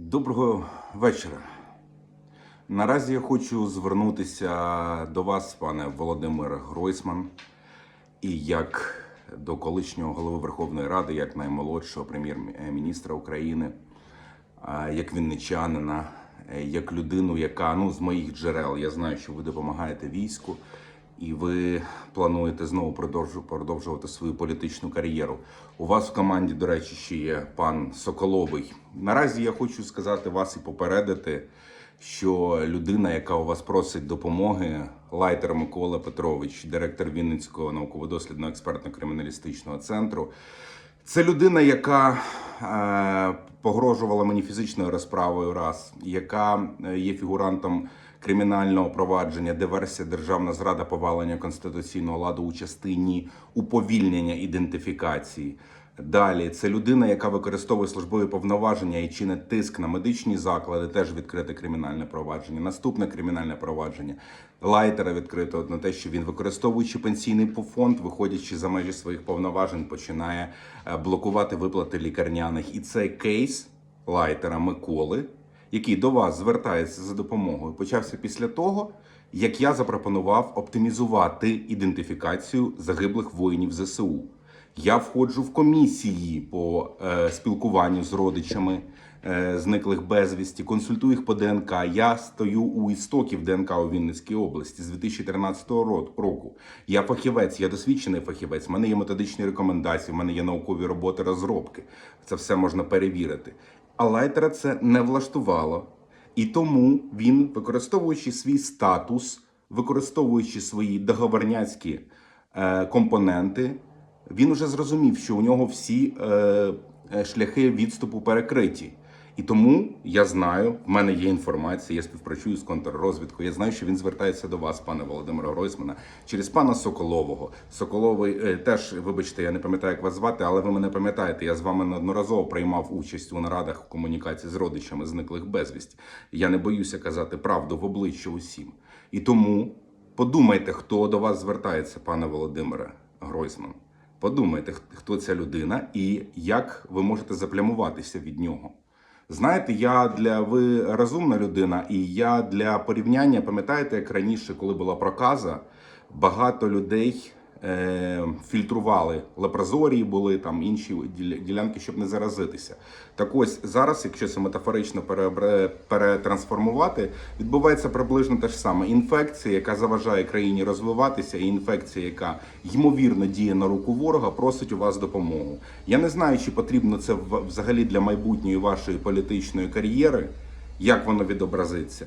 Доброго вечора. Наразі я хочу звернутися до вас, пане Володимир Гройсман, і як до колишнього голови Верховної Ради, як наймолодшого прем'єр-міністра України, як вінничанина, е, як людину, яка ну з моїх джерел я знаю, що ви допомагаєте війську, і ви плануєте знову продовжу- продовжувати свою політичну кар'єру. У вас в команді, до речі, ще є пан Соколовий. Наразі я хочу сказати вас і попередити, що людина, яка у вас просить допомоги, Лайтер Микола Петрович, директор Вінницького науково-дослідного експертно-криміналістичного центру, це людина, яка е, погрожувала мені фізичною розправою раз, яка е, є фігурантом кримінального провадження, диверсія, державна зрада, повалення конституційного ладу у частині уповільнення ідентифікації. Далі це людина, яка використовує службові повноваження і чинить тиск на медичні заклади, теж відкрите кримінальне провадження. Наступне кримінальне провадження лайтера відкрито на те, що він використовуючи пенсійний фонд, виходячи за межі своїх повноважень, починає е, блокувати виплати лікарняних. І цей кейс лайтера Миколи, який до вас звертається за допомогою, почався після того, як я запропонував оптимізувати ідентифікацію загиблих воїнів ЗСУ. Я входжу в комісії по е, спілкуванню з родичами е, зниклих безвісті, консультую їх по ДНК. Я стою у істоків ДНК у Вінницькій області з 2013 року. Я фахівець, я досвідчений фахівець. У мене є методичні рекомендації, в мене є наукові роботи, розробки. Це все можна перевірити. Лайтера це не влаштувало. І тому він, використовуючи свій статус, використовуючи свої договорняцькі е, компоненти, він уже зрозумів, що у нього всі е, е, шляхи відступу перекриті. І тому я знаю, в мене є інформація, я співпрацюю з контррозвідкою. Я знаю, що він звертається до вас, пане Володимира Гройсмана, через пана Соколового. Соколовий е, теж, вибачте, я не пам'ятаю, як вас звати, але ви мене пам'ятаєте. Я з вами неодноразово приймав участь у нарадах в комунікації з родичами зниклих безвісті. Я не боюся казати правду в обличчя усім. І тому подумайте, хто до вас звертається, пане Володимире Гройсман. Подумайте, хто ця людина і як ви можете заплямуватися від нього. Знаєте, я для ви розумна людина, і я для порівняння, пам'ятаєте, як раніше, коли була проказа, багато людей фільтрували лепрозорії, були там інші ділянки, щоб не заразитися. Так ось зараз, якщо це метафорично перетрансформувати, відбувається приблизно те ж саме. Інфекція, яка заважає країні розвиватися, і інфекція, яка ймовірно діє на руку ворога, просить у вас допомогу. Я не знаю, чи потрібно це взагалі для майбутньої вашої політичної кар'єри, як воно відобразиться.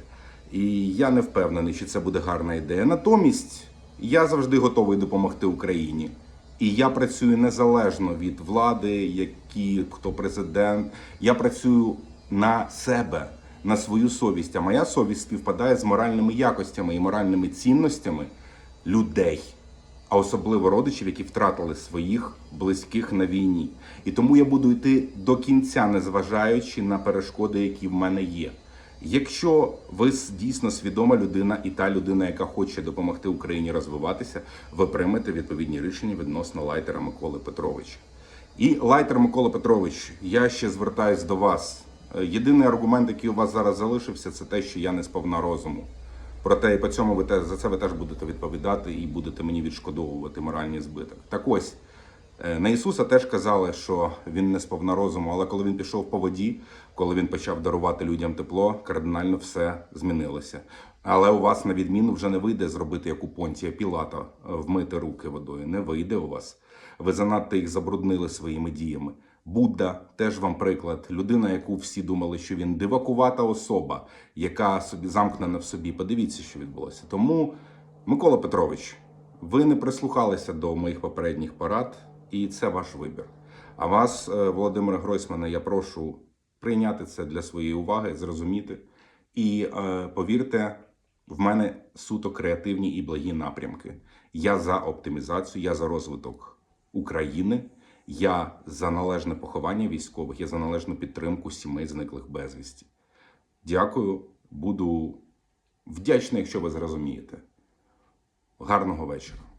І я не впевнений, чи це буде гарна ідея. Натомість я завжди готовий допомогти Україні. І я працюю незалежно від влади, які хто президент. Я працюю на себе, на свою совість. А моя совість співпадає з моральними якостями і моральними цінностями людей, а особливо родичів, які втратили своїх близьких на війні. І тому я буду йти до кінця, незважаючи на перешкоди, які в мене є. Якщо ви дійсно свідома людина і та людина, яка хоче допомогти Україні розвиватися, ви приймете відповідні рішення відносно лайтера Миколи Петровича. І лайтер Микола Петрович, я ще звертаюсь до вас. Е, Єдиний аргумент, який у вас зараз залишився, це те, що я не сповна розуму. Проте і по цьому ви за це ви теж будете відповідати і будете мені відшкодовувати моральний збиток. Так ось. Е, На Ісуса теж казали, що він не сповна розуму, але коли він пішов по воді, коли він почав дарувати людям тепло, кардинально все змінилося. Але у вас, на відміну, вже не вийде зробити як у Понтія Пілата, е, вмити руки водою. Не вийде у вас. Ви занадто їх забруднили своїми діями. Будда теж вам приклад. Людина, яку всі думали, що він дивакувата особа, яка собі замкнена в собі. Подивіться, що відбулося. Тому, Микола Петрович, ви не прислухалися до моїх попередніх порад, і це ваш вибір. А вас, е, Володимира Гройсмана, я прошу прийняти це для своєї уваги, зрозуміти. І е, повірте, в мене суто креативні і благі напрямки. Я за оптимізацію, я за розвиток України, я за належне поховання військових, я за належну підтримку сімей зниклих безвісті. Дякую, буду вдячний, якщо ви зрозумієте. Гарного вечора.